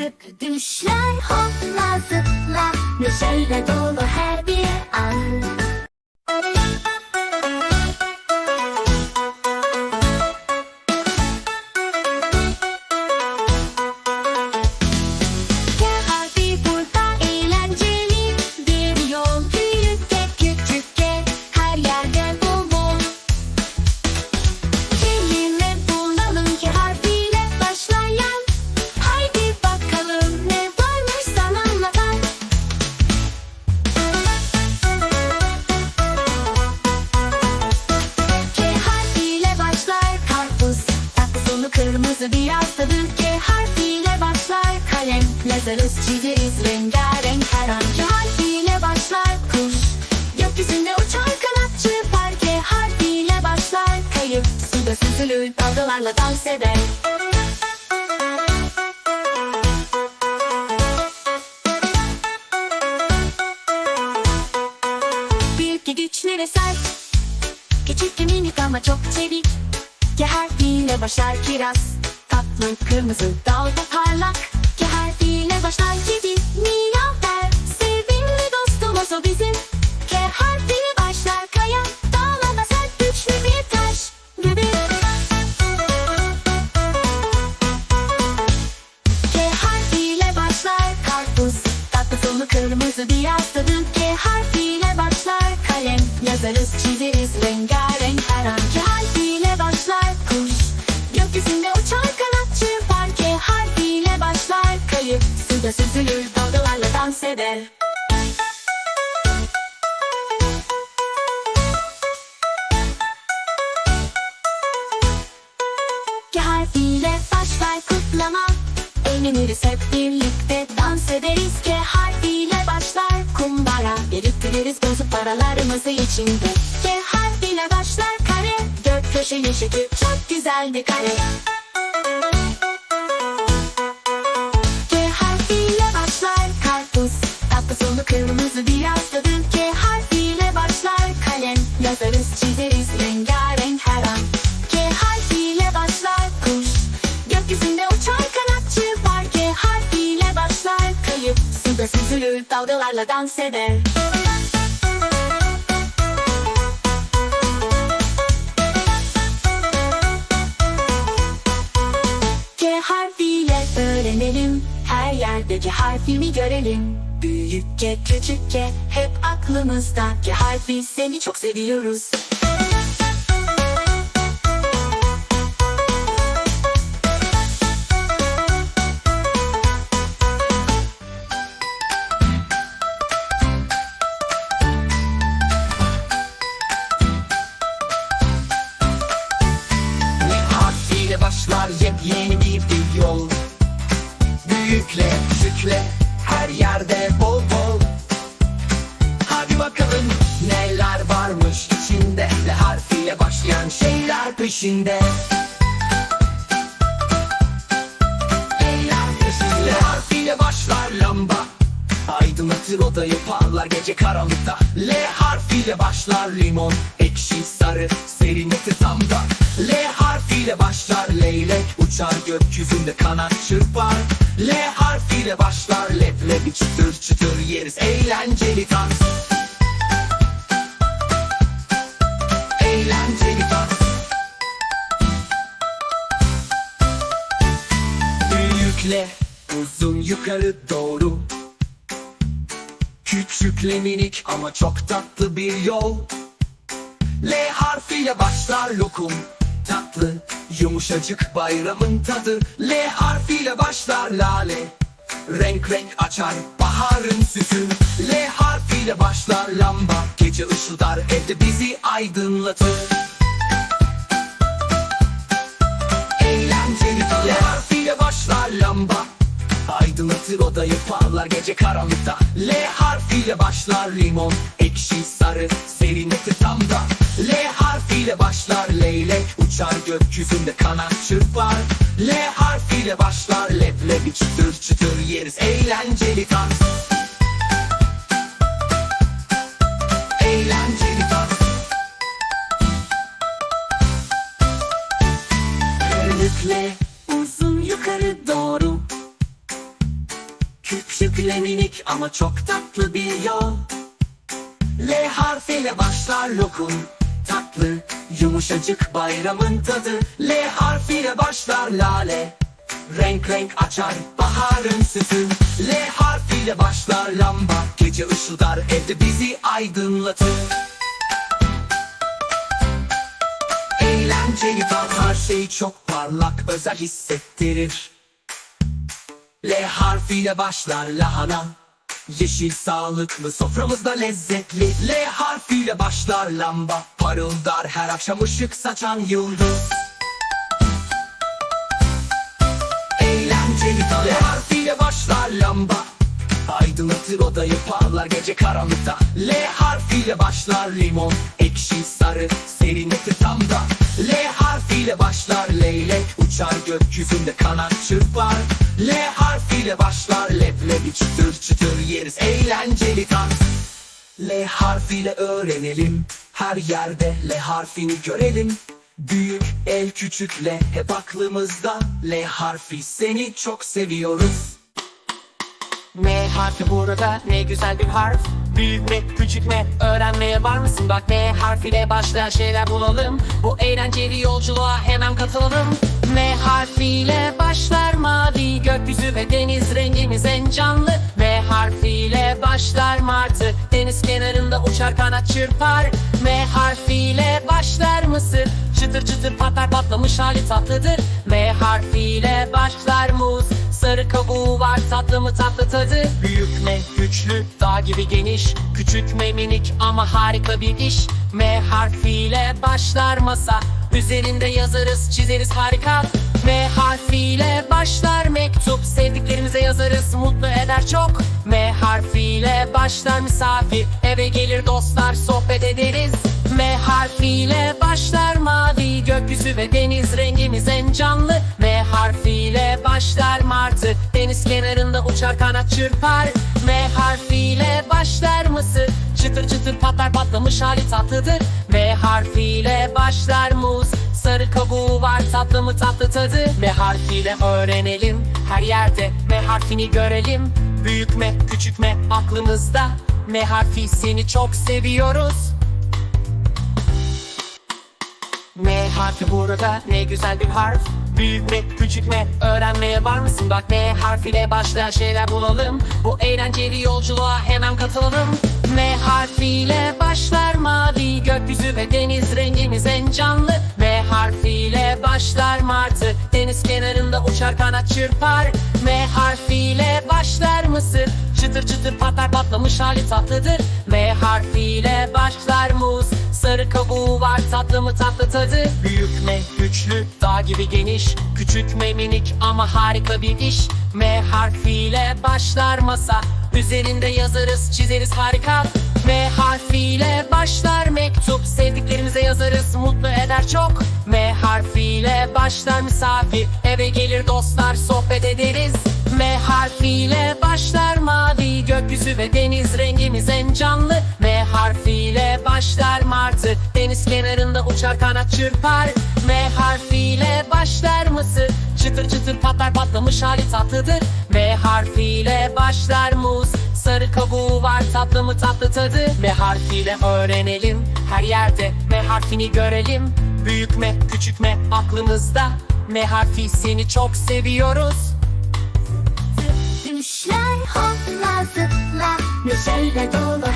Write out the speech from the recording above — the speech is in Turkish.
Artık düşler hopla zıpla Neşeyle dolu her Yazarız çizeriz rengarenk her an K harfiyle başlar kuş. Gökyüzünde uçar kanat çırpar G harfiyle başlar kayıp. Suda süzülür dalgalarla dans eder. Büyük ki güçlü ve sert Küçük ki ama çok çevik. K harfiyle başlar kiraz. Tatlı kırmızı dalga parlak K harfiyle başlar kedi Miyav der Sevimli dostumuz o bizim. K harfiyle başlar kaya Dağlama sert güçlü taş gibi. Harfiyle başlar karpuz Tatlı kırmızı biraz tadı. K harfiyle başlar kalem Yazarız çizeriz rengarenk her an. K harfiyle başlar kuş Gökyüzünde uçar kanat çırpar K harfiyle başlar kayıp. Suda süzülür dalgalarla dans eder. K harfiyle başlar kutlama. Eğleniriz hep birlikte dans ederiz. K harfiyle başlar kumbara. Biriktiririz bozuk paralarımızı içinde. K harfiyle başlar kare. Dört köşeli şekil çok güzel bir kare dalgalarla dans eder. K harfiyle öğrenelim. Her yerde K harfini görelim. Büyük K küçük K hep aklımızda. K harfi seni çok seviyoruz şeyler peşinde. Harfiyle başlar lamba. Aydınlatır odayı parlar gece karanlıkta. L harfiyle başlar limon. Ekşi sarı serinletir tamda L harfiyle başlar leylek. Uçar gökyüzünde kanat çırpar. L harfiyle başlar leblebi çıtır çıtır yeriz. Eğlenceli dans. Eğlenceli dans Büyükle uzun yukarı doğru. Küçükle minik ama çok tatlı bir yol. L harfiyle başlar lokum. Tatlı yumuşacık bayramın tadı. L harfiyle başlar lale. Renk renk açar baharın süsü. L harfiyle başlar lamba. Gece ışıldar evde bizi aydınlatır başlar lamba. Aydınlatır odayı parlar gece karanlıkta. L harfiyle başlar limon. Ekşi sarı serinletir tam da. L harfiyle başlar leylek. Uçar gökyüzünde kanat çırpar. L harfiyle başlar leblebi çıtır çıtır yeriz. Eğlenceli dans Küçükle minik ama çok tatlı bir yol. L harfiyle başlar lokum Tatlı, yumuşacık bayramın tadı. L harfiyle başlar lale Renk renk açar baharın sütü. L harfiyle başlar lamba Gece ışıldar evde bizi aydınlatır. Eğlenceli tat her şey çok parlak özel hissettirir L harfiyle başlar lahana. Yeşil sağlıklı soframızda lezzetli. L harfiyle başlar lamba. Parıldar her akşam ışık saçan yıldız. Eğlenceli. Dal L harfiyle başlar lamba. Aydınlatır odayı parlar gece karanlıkta. L harfiyle başlar limon. Ekşi sarı serinletir tam da. L harfiyle başlar leylek. Uçar gökyüzünde kanat çırpar L harfiyle başlar. Leblebi çıtır çıtır yeriz. Eğlenceli tat. L harfiyle öğrenelim. Her yerde L harfini görelim. Büyük el küçük L hep aklımızda. L harfi seni çok seviyoruz harfi burada. Ne güzel bir harf. Büyük mü küçük mü öğrenmeye var mısın? Bak M harfiyle başlayan şeyler bulalım. Bu eğlenceli yolculuğa hemen katılalım. M harfiyle başlar mavi gökyüzü ve deniz rengimiz en canlı. M harfiyle başlar martı deniz kenarında uçar kanat çırpar. M harfiyle başlar mısır çıtır çıtır patlar patlamış hali tatlıdır. M harfiyle başlar muz. Sarı kabuğu var tatlı mı tatlı tadı? Büyük mü güçlü dağ gibi geniş. Küçük mü minik ama harika bir iş. M harfiyle başlar masa. Üzerinde yazarız çizeriz harika. M harfiyle başlar mektup. Sevdiklerimize yazarız mutlu eder çok. M harfiyle başlar misafir. Eve gelir dostlar sohbet ederiz. M harfiyle başlar gökyüzü ve deniz rengimiz en canlı. M harfiyle başlar martı deniz kenarında uçar kanat çırpar. M harfiyle başlar mısır çıtır çıtır patlar patlamış hali tatlıdır. M harfiyle başlar muz sarı kabuğu var tatlı mı tatlı tadı? M harfiyle öğrenelim her yerde M harfini görelim. Büyük mü küçük mü aklımızda. M harfi seni çok seviyoruz M harfi burada ne güzel bir harf. Büyük mü küçük mü öğrenmeye var mısın? Bak M harfiyle başlayan şeyler bulalım. Bu eğlenceli yolculuğa hemen katılalım. M harfiyle başlar mavi gökyüzü ve deniz rengimiz en canlı. M harfiyle başlar martı deniz kenarında uçar kanat çırpar. M harfiyle başlar mısır çıtır çıtır patlar patlamış hali tatlıdır. M harfiyle başlar muz Sarı kabuğu var tatlı mı tatlı tadı? Büyük mü güçlü dağ gibi geniş. Küçük mü minik ama harika bir iş. M harfiyle başlar masa. Üzerinde yazarız çizeriz harika. M harfiyle başlar mektup. Sevdiklerimize yazarız mutlu eder çok. M harfiyle başlar misafir. Eve gelir dostlar sohbet ederiz. M harfiyle başlar mavi gökyüzü ve deniz. Rengimiz en canlı. M harfiyle başlar kenarında uçar kanat çırpar. M harfiyle başlar mısır çıtır çıtır patlar patlamış hali tatlıdır. M harfiyle başlar muz sarı kabuğu var tatlı mı tatlı tadı? M harfiyle öğrenelim her yerde M harfini görelim. Büyük mü küçük mü aklımızda. M harfi seni çok seviyoruz. Düşler hopla zıpla. Neşeyle dolu